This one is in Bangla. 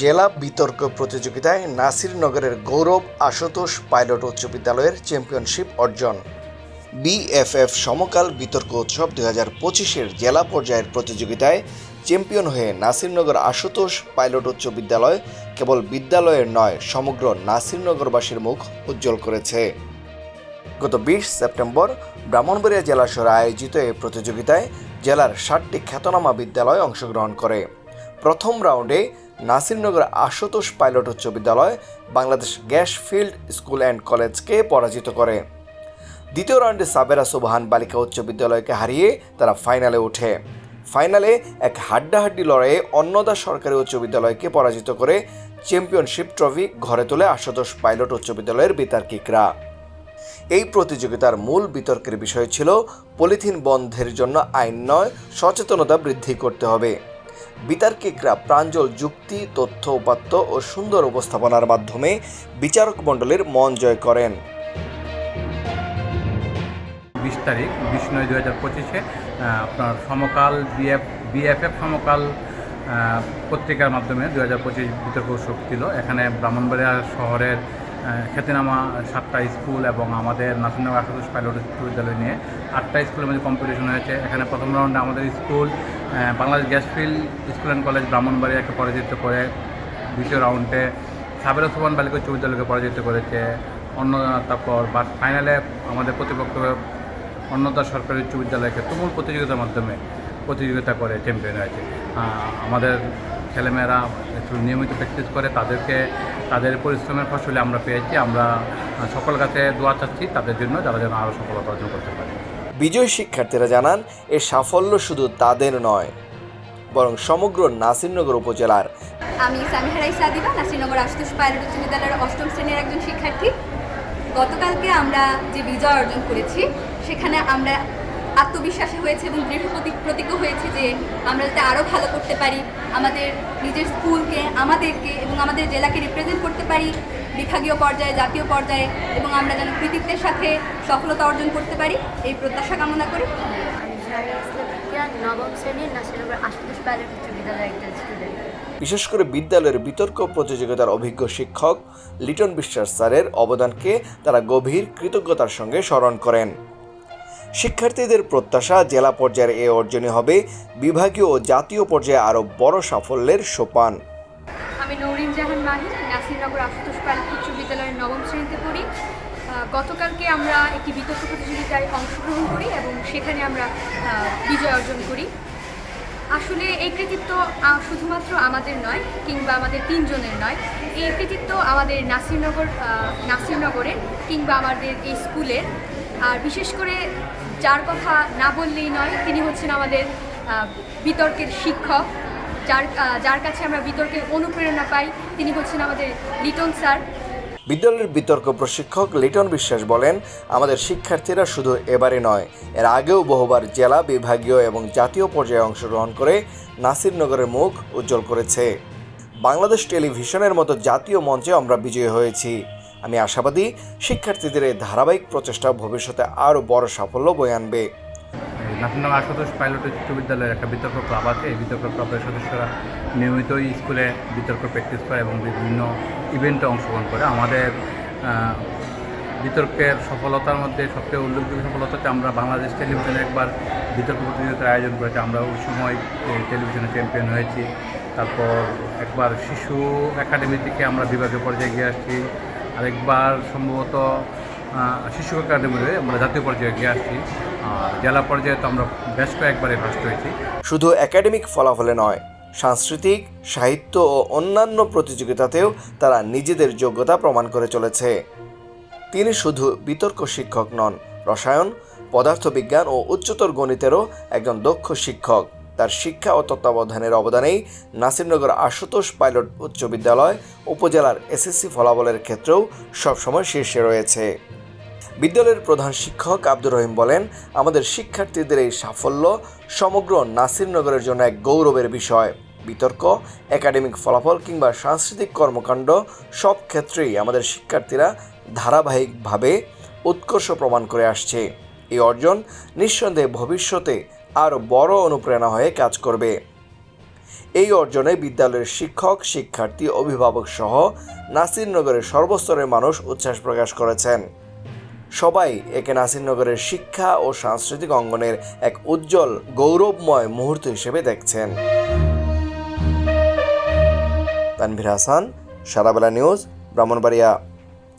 জেলা বিতর্ক প্রতিযোগিতায় নাসিরনগরের গৌরব আশুতোষ পাইলট উচ্চ বিদ্যালয়ের চ্যাম্পিয়নশিপ অর্জন। বিএফএফ সমকাল বিতর্ক উৎসব দুই হাজার পঁচিশের জেলা পর্যায়ের প্রতিযোগিতায় চ্যাম্পিয়ন হয়ে নাসিরনগর আশুতোষ পাইলট উচ্চ বিদ্যালয় কেবল বিদ্যালয়ের নয়, সমগ্র নাসিরনগরবাসীর মুখ উজ্জ্বল করেছে। গত বিশ সেপ্টেম্বর ব্রাহ্মণবাড়িয়া জেলা শহরে আয়োজিত এই প্রতিযোগিতায় জেলার ষাটটি খ্যাতনামা বিদ্যালয় অংশগ্রহণ করে। প্রথম রাউন্ডে নাসিরনগর আশুতোষ পাইলট উচ্চ বিদ্যালয় Bangladesh gas field school and কলেজকে পরাজিত করে। দ্বিতীয় রাউন্ডে সাবেরা সুবহান বালিকা উচ্চ বিদ্যালয়কে হারিয়ে তারা ফাইনালে ওঠে। ফাইনালে এক হাড্ডাহাড্ডি লড়াইয়ে অন্নদা সরকারি উচ্চ বিদ্যালয়কে পরাজিত করে চ্যাম্পিয়নশিপ ট্রফি ঘরে তোলে আশুতোষ পাইলট উচ্চ বিদ্যালয়ের বিতার্কিকরা। এই প্রতিযোগিতার মূল বিতর্কের বিষয় ছিল পলিথিন বন্ধের জন্য আইন নয়, সচেতনতা বৃদ্ধি করতে হবে। বিতার্কিকরা প্রাঞ্জল যুক্তি, তথ্য উপাত্ত ও সুন্দর উপস্থাপনার মাধ্যমে বিচারক মণ্ডলীর মন জয় করেন। বিশ তারিখ, বিশ নয় দু হাজার পঁচিশে আপনার সমকাল বিএফ, বিএফএফ সমকাল পত্রিকার মাধ্যমে দু হাজার পঁচিশ বিতর্ক উৎসব ছিল। এখানে ব্রাহ্মণবাড়িয়া শহরের খ্যাতিনামা সাতটা স্কুল এবং আমাদের নাসিরনগর আশুতোষ পাইলট বিশ্ববিদ্যালয় নিয়ে আটটা স্কুলের মধ্যে কম্পিটিশন হয়েছে। এখানে প্রথম রাউন্ডে আমাদের school Bangladesh gas field school and college ব্রাহ্মণবাড়িয়াকে পরাজিত করে দ্বিতীয় রাউন্ডে সাবেরা সুবান বালিকা উচ্চ বিদ্যালয়কে পরাজিত করেছে। অন্য, তারপর বা ফাইনালে আমাদের প্রতিপক্ষ অন্যতা সরকারি উচ্চ বিদ্যালয়কে তুমুল প্রতিযোগিতার মাধ্যমে প্রতিযোগিতা করে চ্যাম্পিয়ন হয়েছে। আমাদের ছেলেমেয়েরা একটু নিয়মিত প্র্যাকটিস করে, তাদেরকে তাদের পরিশ্রমের ফসলে আমরা পেয়েছি আমরা সকল কাছে দোয়া চাচ্ছি তাদের জন্য যারা যেন আরও সফলতা অর্জন করতে পারে। বিজয়ী শিক্ষার্থীরা জানান এ সাফল্য শুধু তাদের নয় বরং সমগ্র নাসিরনগর উপজেলার। আমি সামিহারাই সাদিবা নাসিরনগর আশুতোষ পাইলট উচ্চ বিদ্যালয়ের অষ্টম শ্রেণির একজন শিক্ষার্থী। গতকালকে আমরা যে বিজয় অর্জন করেছি সেখানে আমরা আত্মবিশ্বাসী হয়েছে এবং দৃঢ় প্রতি- প্রতিজ্ঞ হয়েছে যে আমরা যাতে আরও ভালো করতে পারি আমাদের নিজের স্কুলকে আমাদেরকে এবং আমাদের জেলাকে রিপ্রেজেন্ট করতে পারি বিভাগীয় পর্যায়ে জাতীয় পর্যায়ে এবং আমরা যেন কৃতিত্বের সাথে সফলতা অর্জন করতে পারি এই প্রত্যাশা কামনা করি। আমি শাহরিয়া ইসলাম ইকিয়া নবম শ্রেণির নাসিরনগর আশুতোষ পাইলট উচ্চ বিদ্যালয়ের একজন স্টুডেন্ট বিশেষ করে বিদ্যালয়ের বিতর্ক প্রতিযোগিতার অভিজ্ঞ শিক্ষক লিটন বিশ্বাস স্যারের অবদানকে তারা গভীর কৃতজ্ঞতার সঙ্গে স্মরণ করেন। শিক্ষার্থীদের প্রত্যাশা জেলা পর্যায়ের এ অর্জনই হবে। বিভাগীয় ও জাতীয় পর্যায়ে আরও বড় সাফল্যের সোপান। আমি নৌরিন জাহান মাহি, নাসিরনগর আশুতোষ পাইলট উচ্চ বিদ্যালয়ের নবম শ্রেণীতে পড়ি। গতকালকে আমরা একটি বিতর্ক প্রতিযোগিতায় অংশগ্রহণ করি এবং সেখানে আমরা বিজয় অর্জন করি। আসলে এই কৃতিত্ব শুধুমাত্র আমাদের নয়, কিংবা আমাদের তিনজনের নয়। এই কৃতিত্ব আমাদের নাসিরনগর নাসিরনগরের কিংবা আমাদের এই স্কুলের। আর বিশেষ করে যার কথা না বললেই নয়, তিনি হচ্ছেন আমাদের বিতর্কের শিক্ষক। যার যার কাছে আমরা বিতর্কের অনুপ্রেরণা পাই, তিনি হচ্ছেন আমাদের লিটন স্যার। বিদ্যালয়ের বিতর্ক প্রশিক্ষক লিটন বিশ্বাস বলেন, আমাদের শিক্ষার্থীরা শুধু এবারে নয়, এর আগেও বহুবার জেলা, বিভাগীয় এবং জাতীয় পর্যায়ে অংশগ্রহণ করে নাসিরনগরের মুখ উজ্জ্বল করেছে। বাংলাদেশ টেলিভিশনের মতো জাতীয় মঞ্চে আমরা বিজয়ী হয়েছি। আমি আশাবাদী শিক্ষার্থীদের এই ধারাবাহিক প্রচেষ্টা ভবিষ্যতে আরও বড় সাফল্য বয়ে আনবে। নাসিরনগর আশুতোষ পাইলট উচ্চ বিদ্যালয়ের একটা বিতর্ক ক্লাব আছে। এই বিতর্ক ক্লাবের সদস্যরা নিয়মিতই স্কুলে বিতর্ক প্র্যাকটিস করে এবং বিভিন্ন ইভেন্টে অংশগ্রহণ করে। আমাদের বিতর্কের সফলতার মধ্যে সবচেয়ে উল্লেখযোগ্য সফলতা হচ্ছে আমরা বাংলাদেশ টেলিভিশনে একবার বিতর্ক প্রতিযোগিতার আয়োজন করেছি। আমরা ওই সময় টেলিভিশনে চ্যাম্পিয়ন হয়েছি। তারপর একবার শিশু একাডেমি থেকে আমরা বিভাগীয় পর্যায়ে গিয়ে আসছি। আরেকবার সম্ভবত শিশু একাডেমিতে আমরা জাতীয় পর্যায়ে গিয়ে আসছি। জেলা পর্যায়ে তো আমরা বেশ কয়েকবারে ফার্স্ট হয়েছি। শুধু একাডেমিক ফলাফলে নয়, সাংস্কৃতিক, সাহিত্য ও অন্যান্য প্রতিযোগিতাতেও তারা নিজেদের যোগ্যতা প্রমাণ করে চলেছে। তিনি শুধু বিতর্ক শিক্ষক নন, রসায়ন, পদার্থবিজ্ঞান ও উচ্চতর গণিতেরও একজন দক্ষ শিক্ষক। তার শিক্ষা ও তত্ত্বাবধানের অবদানেই নাসিরনগর আশুতোষ পাইলট উচ্চ বিদ্যালয় উপজেলার এসএসসি ফলাফলের ক্ষেত্রেও সবসময় শীর্ষে রয়েছে। বিদ্যালয়ের প্রধান শিক্ষক আব্দুর রহিম বলেন, আমাদের শিক্ষার্থীদের এই সাফল্য সমগ্র নাসিরনগরের জন্য এক গৌরবের বিষয়। বিতর্ক, একাডেমিক ফলাফল কিংবা সাংস্কৃতিক কর্মকাণ্ড সব ক্ষেত্রেই আমাদের শিক্ষার্থীরা ধারাবাহিকভাবে উৎকর্ষ প্রমাণ করে আসছে। এই অর্জন নিঃসন্দেহে ভবিষ্যতে আরও বড় অনুপ্রেরণা হয়ে কাজ করবে। এই অর্জনে বিদ্যালয়ের শিক্ষক, শিক্ষার্থী, অভিভাবক সহ নাসিরনগরের সর্বস্তরের মানুষ উচ্ছ্বাস প্রকাশ করেছেন। সবাই একে নাসিরনগরের শিক্ষা ও সাংস্কৃতিক অঙ্গনের এক উজ্জ্বল, গৌরবময় মুহূর্ত হিসেবে দেখছেন। তানভীর হাসান, সারাবেলা নিউজ, ব্রাহ্মণবাড়িয়া।